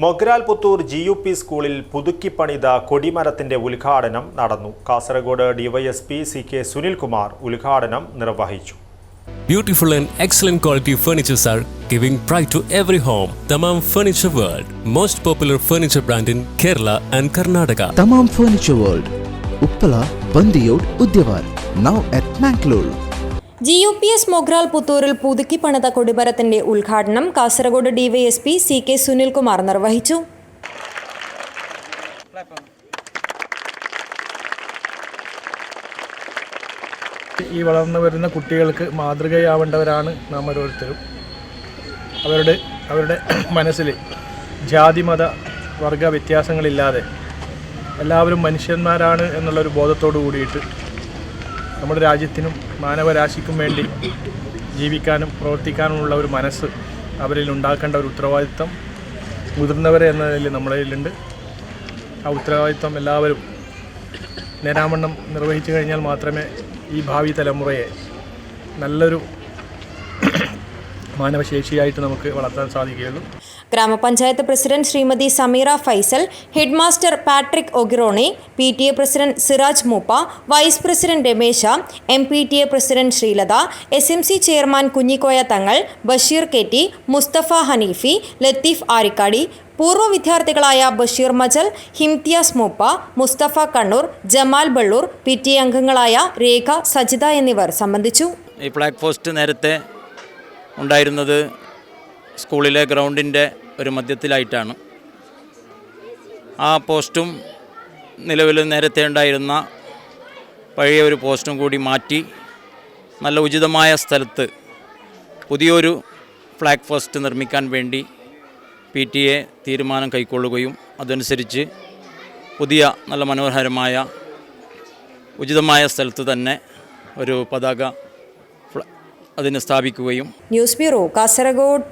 Mogral Puthur G U P സ്കൂളിൽ പുതുക്കിപ്പണിത കൊടിമരത്തിന്റെ ഉദ്ഘാടനം നടന്നു. Kasaragod DYSP C K Sunilkumar ഉദ്ഘാടനം നിർവഹിച്ചു. Beautiful and excellent quality furnitures are giving pride to every home Thamam furniture world most popular furniture brand in Kerala and Karnataka Thamam furniture world Uppala Bandiyod Udyavar now at Mangalore G U P S Mogral പുത്തൂരിൽ പുതുക്കി പണിത കൊടിമരത്തിന്റെ ഉദ്ഘാടനം Kasaragod DYSP C K Sunilkumar നിർവഹിച്ചു. ഈ വളർന്നു വരുന്ന കുട്ടികൾക്ക് മാതൃകയാവേണ്ടവരാണ് നാം ഓരോരുത്തരും. അവരുടെ അവരുടെ മനസ്സിൽ ജാതി മത വർഗ വ്യത്യാസങ്ങളില്ലാതെ എല്ലാവരും മനുഷ്യന്മാരാണ് എന്നുള്ളൊരു ബോധത്തോടു കൂടിയിട്ട് നമ്മുടെ രാജ്യത്തിനും മാനവരാശിക്കും വേണ്ടി ജീവിക്കാനും പ്രവർത്തിക്കാനുമുള്ള ഒരു മനസ്സ് അവരിൽ ഉണ്ടാക്കേണ്ട ഒരു ഉത്തരവാദിത്തം മുതിർന്നവരെ എന്ന നിലയിൽ നമ്മളിലുണ്ട് ആ ഉത്തരവാദിത്തം എല്ലാവരും നേരാമണ്ണം നിർവഹിച്ചു കഴിഞ്ഞാൽ മാത്രമേ ഈ ഭാവി തലമുറയെ നല്ലൊരു മാനവശേഷിയായിട്ട് നമുക്ക് വളർത്താൻ സാധിക്കുകയുള്ളൂ. ഗ്രാമപഞ്ചായത്ത് president Shrimati Sameera Faisal head master Patrick ഒഗിറോണി P T A president Siraj Moopa vice president Ramesha M P T A president Sreelatha S M C chairman Kunhikoya Thangal Basheer K T Musthafa Haneefi Latheef Arikkady പൂർവ വിദ്യാർത്ഥികളായ Basheer Majal Himthiyas Moopa Musthafa Kannur Jamal Ballur P T A അംഗങ്ങളായ രേഖ സജിത എന്നിവർ സംബന്ധിച്ചു. ഈ flag post നേരത്തെ ഉണ്ടായിരുന്നത് സ്കൂളിലെ ഗ്രൗണ്ടിന്റെ ഒരു മധ്യത്തിലായിട്ടാണ്. ആ പോസ്റ്റും നിലവിൽ നേരത്തെ ഉണ്ടായിരുന്ന പഴയ ഒരു പോസ്റ്റും കൂടി മാറ്റി നല്ല ഉചിതമായ സ്ഥലത്ത് പുതിയൊരു ഫ്ലാഗ് പോസ്റ്റ് നിർമ്മിക്കാൻ വേണ്ടി പി ടി എ തീരുമാനം കൈക്കൊള്ളുകയും അതനുസരിച്ച് പുതിയ നല്ല മനോഹരമായ ഉചിതമായ സ്ഥലത്ത് തന്നെ ഒരു പതാക അതിന് സ്ഥാപിക്കുകയും ന്യൂസ് ബ്യൂറോ കാസർഗോഡ്